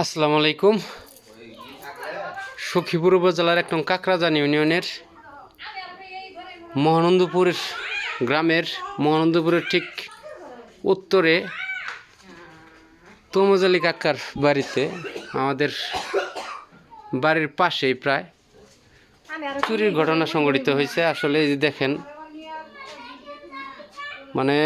আসসালামু আলাইকুম। সখীপুর উপজেলার এক নং কাকরাজান ইউনিয়নের মহানন্দপুর গ্রামের মহানন্দপুরের ঠিক উত্তরে তমজ আলী কাকার বাড়িতে, আমাদের বাড়ির পাশেই প্রায় চুরির ঘটনা সংঘটিত হয়েছে। আসলে দেখেন মানে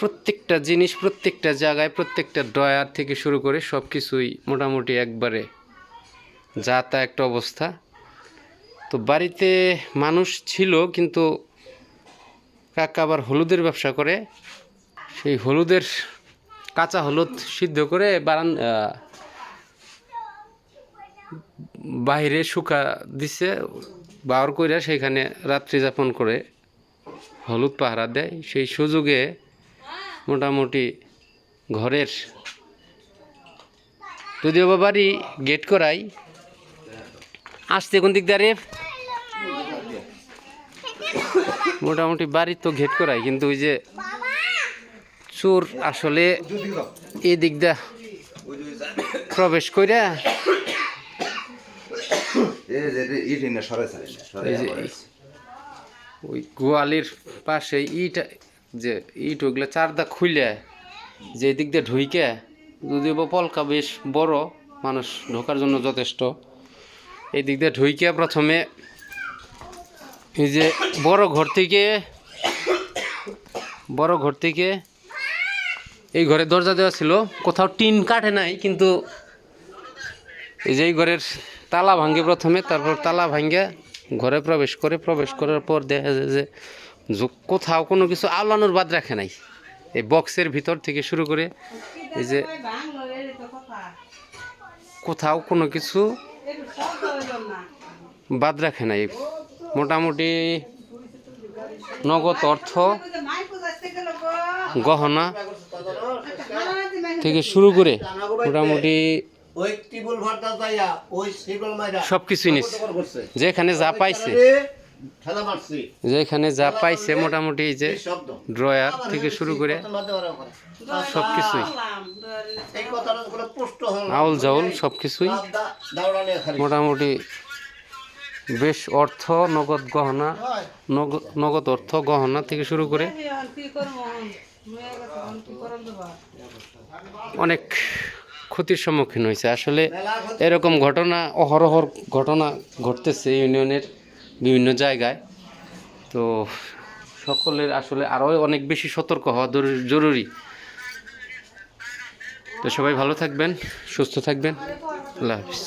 প্রত্যেকটা জিনিস প্রত্যেকটা জায়গায়, প্রত্যেকটা ড্রয়ার থেকে শুরু করে সব কিছুই মোটামুটি একবারে যা তা একটা অবস্থা। তো বাড়িতে মানুষ ছিল কিন্তু কাকা আবার হলুদের ব্যবসা করে। সেই হলুদের কাঁচা হলুদ সিদ্ধ করে বারান বাইরে শুকা দিছে বাওয়ার কইরা সেখানে রাত্রি যাপন করে হলুদ পাহারা দেয়। সেই সুযোগে মোটামুটি ঘরের। যদিও বা বাড়ি গেট করাই। আসতে কোন দিক দাঁড়িয়ে মোটামুটি বাড়ি তো গেট করাই কিন্তু ওই যে চোর আসলে এই দিক দা প্রবেশ কইরা। ওই গোয়ালির পাশে ইট যে ইট ওগুলো চারদা খুলে যে দিক দিয়ে ঢুইকে, যদিও বা পলকা বেশ বড়, মানুষ ঢোকার জন্য যথেষ্ট। এই দিক দিয়ে ঢুইকে প্রথমে এই যে বড় ঘর থেকে, বড় ঘর থেকে এই ঘরে দরজা দেওয়া ছিল। কোথাও টিন কাটে নাই, কিন্তু এই যে এই ঘরের তালা ভাঙ্গে প্রথমে, তারপর তালা ভাঙ্গে ঘরে প্রবেশ করে, প্রবেশ করার পর দেখা যায় যো- কোথাও কোনো কিছু আলানোর বাদ রাখে নাই। এই বক্সের ভিতর থেকে শুরু করে এই যে কোথাও কোনো কিছু বাদ রাখে নাই। মোটামুটি নগদ অর্থ গহনা থেকে শুরু করে মোটামুটি ওই টিবল ভরটা যাইয়া ওই সিগল মাইরা সব কিছুই নিচ্ছে যেখানে যা পাইছে। যেখানে যা পাইছে মোটামুটি যে ড্রয়ার থেকে শুরু করে সব কিছুই। এই কথাটা গুলো পুষ্ট হল আউল জাউল সব কিছুই মোটামুটি বেশ অর্থ নগদ গহনা নগ- নগদ অর্থ গহনা থেকে শুরু করে অনেক ক্ষতির সম্মুখীন হয়েছে। আসলে এরকম ঘটনা অহরহর ঘটনা ঘটতেছে ইউনিয়নের বিভিন্ন জায়গায়। তো সকলের আসলে আরও অনেক বেশি সতর্ক হওয়া জরুরি। তো সবাই ভালো থাকবেন, সুস্থ থাকবেন। আল্লাহ হাফিজ।